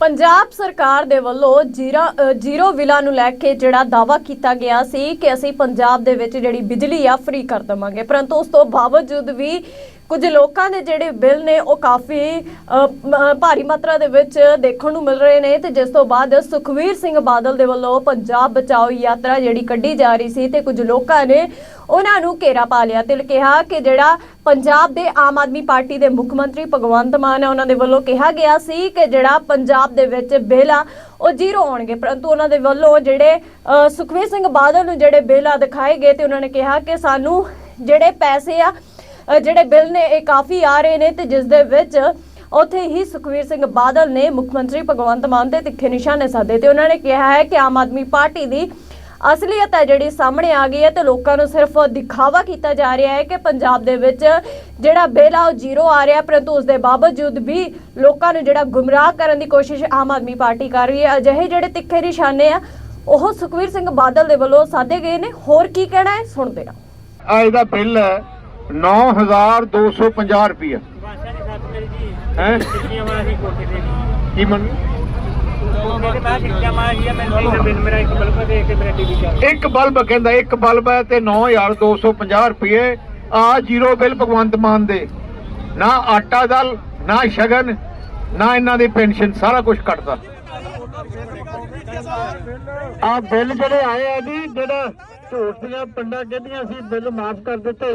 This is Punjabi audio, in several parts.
ਪੰਜਾਬ ਸਰਕਾਰ ਦੇ ਵੱਲੋਂ ਜੀਰਾ ਜ਼ੀਰੋ ਵਿਲਾ ਨੂੰ ਲੈ ਕੇ ਜਿਹੜਾ ਦਾਵਾ ਕੀਤਾ ਗਿਆ ਸੀ ਕਿ ਅਸੀਂ ਪੰਜਾਬ ਦੇ ਵਿੱਚ ਜਿਹੜੀ ਬਿਜਲੀ ਆ ਫ੍ਰੀ ਕਰ ਦਵਾਂਗੇ। ਪਰੰਤੂ ਉਸ ਤੋਂ ਬਾਵਜੂਦ ਵੀ ਕੁਝ ਲੋਕਾਂ ਦੇ ਜਿਹੜੇ ਬਿੱਲ ਨੇ ਉਹ ਕਾਫੀ ਭਾਰੀ ਮਾਤਰਾ ਦੇ ਵਿੱਚ ਦੇਖਣ ਨੂੰ ਮਿਲ ਰਹੇ ਨੇ ਤੇ ਜਿਸ ਤੋਂ ਬਾਅਦ ਸੁਖਵੀਰ ਸਿੰਘ ਬਾਦਲ ਦੇ ਵੱਲੋਂ ਪੰਜਾਬ ਬਚਾਓ ਯਾਤਰਾ ਜਿਹੜੀ ਕੱਢੀ ਜਾ ਰਹੀ ਸੀ ਤੇ ਕੁਝ ਲੋਕਾਂ ਨੇ ਉਹਨਾਂ ਨੂੰ ਘੇਰਾ ਪਾ ਲਿਆ ਤੇ ਕਿਹਾ ਕਿ ਜਿਹੜਾ ਪੰਜਾਬ ਦੇ ਆਮ ਆਦਮੀ ਪਾਰਟੀ ਦੇ ਮੁੱਖ ਮੰਤਰੀ ਭਗਵੰਤ ਮਾਨ ਹੈ ਉਹਨਾਂ ਦੇ ਵੱਲੋਂ ਕਿਹਾ ਗਿਆ ਸੀ ਕਿ ਜਿਹੜਾ ਪੰਜਾਬ ਦੇ ਵਿੱਚ ਬਿੱਲ ਆ ਉਹ ਜ਼ੀਰੋ ਆਉਣਗੇ। ਪਰੰਤੂ ਉਹਨਾਂ ਦੇ ਵੱਲੋਂ ਜਿਹੜੇ ਅ, ਸੁਖਵੀਰ ਸਿੰਘ ਬਾਦਲ ਨੂੰ ਜਿਹੜੇ ਬਿੱਲ ਆ ਦਿਖਾਏ ਗਏ ਤੇ ਉਹਨਾਂ ਨੇ ਕਿਹਾ ਕਿ ਸਾਨੂੰ ਜਿਹੜੇ ਪੈਸੇ ਆ ਜਿਹੜੇ ਬਿੱਲ ਨੇ, ਇਹ ਕਾਫੀ ਆ ਰਹੇ ਨੇ ਤੇ ਜਿਸ ਦੇ ਵਿੱਚ ਉੱਥੇ ਹੀ ਸੁਖਵੀਰ ਸਿੰਘ ਬਾਦਲ ਨੇ ਮੁੱਖ ਮੰਤਰੀ ਭਗਵੰਤ ਮਾਨ ਤੇ ਤਿੱਖੇ ਨਿਸ਼ਾਨੇ ਸਾਧੇ ਤੇ ਉਹਨਾਂ ਨੇ ਕਿਹਾ ਹੈ ਕਿ ਆਮ ਆਦਮੀ ਪਾਰਟੀ ਦੀ ਅਸਲੀਅਤ ਹੈ ਜਿਹੜੀ ਸਾਹਮਣੇ ਆ ਗਈ ਹੈ ਤੇ ਲੋਕਾਂ ਨੂੰ ਸਿਰਫ ਦਿਖਾਵਾ ਕੀਤਾ ਜਾ ਰਿਹਾ ਹੈ ਕਿ ਪੰਜਾਬ ਦੇ ਵਿੱਚ ਜਿਹੜਾ ਬਿੱਲ ਆ, ਉਹ ਜ਼ੀਰੋ ਆ ਰਿਹਾ ਪਰੰਤੂ ਉਸ ਦੇ ਬਾਵਜੂਦ ਵੀ ਲੋਕਾਂ ਨੂੰ ਜਿਹੜਾ ਗੁੰਮਰਾਹ ਕਰਨ ਦੀ ਕੋਸ਼ਿਸ਼ ਆਮ ਆਦਮੀ ਪਾਰਟੀ ਕਰ ਰਹੀ ਹੈ। ਅਜਿਹੇ ਜਿਹੜੇ ਤਿੱਖੇ ਨਿਸ਼ਾਨੇ ਆ, ਉਹ ਸੁਖਵੀਰ ਸਿੰਘ ਬਾਦਲ ਦੇ ਵੱਲੋਂ ਸਾਧੇ ਗਏ ਨੇ। ਹੋਰ ਕੀ ਕਹਿਣਾ ਹੈ? ਸੁਣਦੇ ਆ ਆ ਇਹਦਾ ਬਿੱਲ ਹੈ 9250 ਰੁਪਏ ਹੈ? ਕੀ ਮੰਨ ਇੱਕ ਬਲਬ ਦੇਖ ਕੇ ਮੇਰਾ ਟੀਵੀ ਚੱਲ ਇੱਕ ਬਲਬ ਕਹਿੰਦਾ ਇੱਕ ਬਲਬ ਹੈ ਤੇ 9250 ਰੁਪਏ ਆ ਜ਼ੀਰੋ ਬਿੱਲ ਭਗਵੰਤ ਮਾਨ ਦੇ। ਨਾ ਆਟਾ ਦਲ ਨਾ ਸ਼ਗਨ ਨਾ ਇਹਨਾਂ ਦੀ ਪੈਨਸ਼ਨ ਸਾਰਾ ਕੁਝ ਕੱਟਦਾ। ਆ ਬਿੱਲ ਜਿਹੜੇ ਆਏ ਆ ਜੀ ਜਿਹੜਾ ਝੂਠ ਦੀਆਂ ਪਿੰਡਾਂ ਕਹਿੰਦੀਆਂ ਸੀ ਬਿੱਲ ਮਾਫ ਕਰ ਦਿੱਤੇ।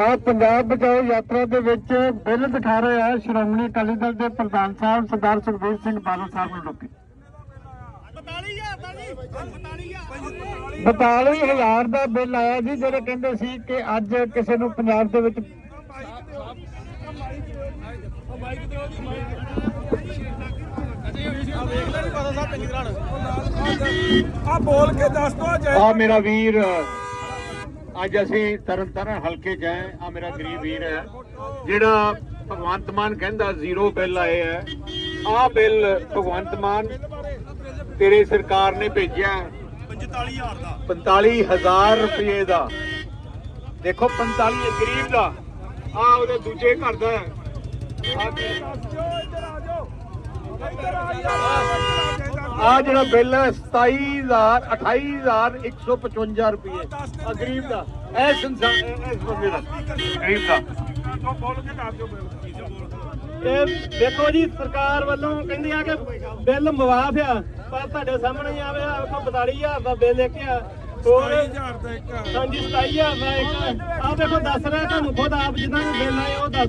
ਆ ਪੰਜਾਬ ਬਚਾਓ ਯਾਤਰਾ ਦੇ ਵਿੱਚ ਬਿੱਲ ਦਿਖਾ ਰਹੇ ਆ ਸ਼੍ਰੋਮਣੀ ਅਕਾਲੀ ਦਲ ਦੇ ਪ੍ਰਧਾਨ ਸਾਹਿਬ ਸਰਦਾਰ ਸੁਖਬੀਰ ਸਿੰਘ ਬਾਦਲ ਸਾਹਿਬ ਨੂੰ ਲੋਕੀ। 42000 ਦਾ ਬਿੱਲ ਆਇਆ ਜੀ ਜਿਹੜੇ ਕਹਿੰਦੇ ਸੀ ਕਿ ਅੱਜ ਕਿਸੇ ਨੂੰ ਪੰਜਾਬ ਦੇ ਵਿੱਚ ਆ ਬੋਲ ਕੇ ਦੱਸ ਦੋ ਜੈ। ਆ ਮੇਰਾ ਵੀਰ ਅੱਜ ਅਸੀਂ ਤਰਨ ਹਲਕੇ ਚ ਆਏ। ਆ ਮੇਰਾ ਗਰੀਬ ਵੀਰ ਹੈ, ਜਿਹੜਾ ਭਗਵੰਤ ਮਾਨ ਕਹਿੰਦਾ ਜ਼ੀਰੋ ਬਿੱਲ ਆਏ ਹੈ। ਆ ਬਿੱਲ ਭਗਵੰਤ ਮਾਨ ਤੇਰੀ ਸਰਕਾਰ ਨੇ ਭੇਜਿਆ ਹੈ। 45000 ਦਾ। 45000 ਰੁਪਏ ਦਾ। ਦੇਖੋ 45 ਗਰੀਬ ਦਾ। ਆ ਉਹਦੇ ਦੂਜੇ ਘਰ ਦਾ ਹੈ। ਇੱਧਰ ਆ ਜਾਓ, ਇੱਧਰ ਆ ਜਾਓ। ਆ ਜਿਹੜਾ ਬਿੱਲ ਹੈ 27000 28155 ਰੁਪਏ। ਆ ਗਰੀਬ ਦਾ। ਇਹ ਸੰਸਾਰ ਇਸ ਬੰਦੇ ਦਾ। ਗਰੀਬ ਦਾ। ਇਹ ਦੇਖੋ ਜੀ ਸਰਕਾਰ ਵੱਲੋਂ ਕਹਿੰਦੀ ਆ ਕਿ ਬਿੱਲ ਮੁਆਫ ਆ ਪਰ ਤੁਹਾਡੇ ਸਾਹਮਣੇ ਆਵੇ ਆ ਵੇਖੋ 42000 ਦਾ ਬਿੱਲ ਇੱਕ ਆ। ਹੋਰ 20000 ਦਾ ਇੱਕ ਹਾਂਜੀ 27000 ਦਾ ਇੱਕ ਆ। ਦੇਖੋ ਦੱਸ ਰਿਹਾ ਤੁਹਾਨੂੰ ਖੁਦ ਆਪ ਜਿੱਦਾਂ ਬਿੱਲ ਆਏ ਉਹ ਦੱਸ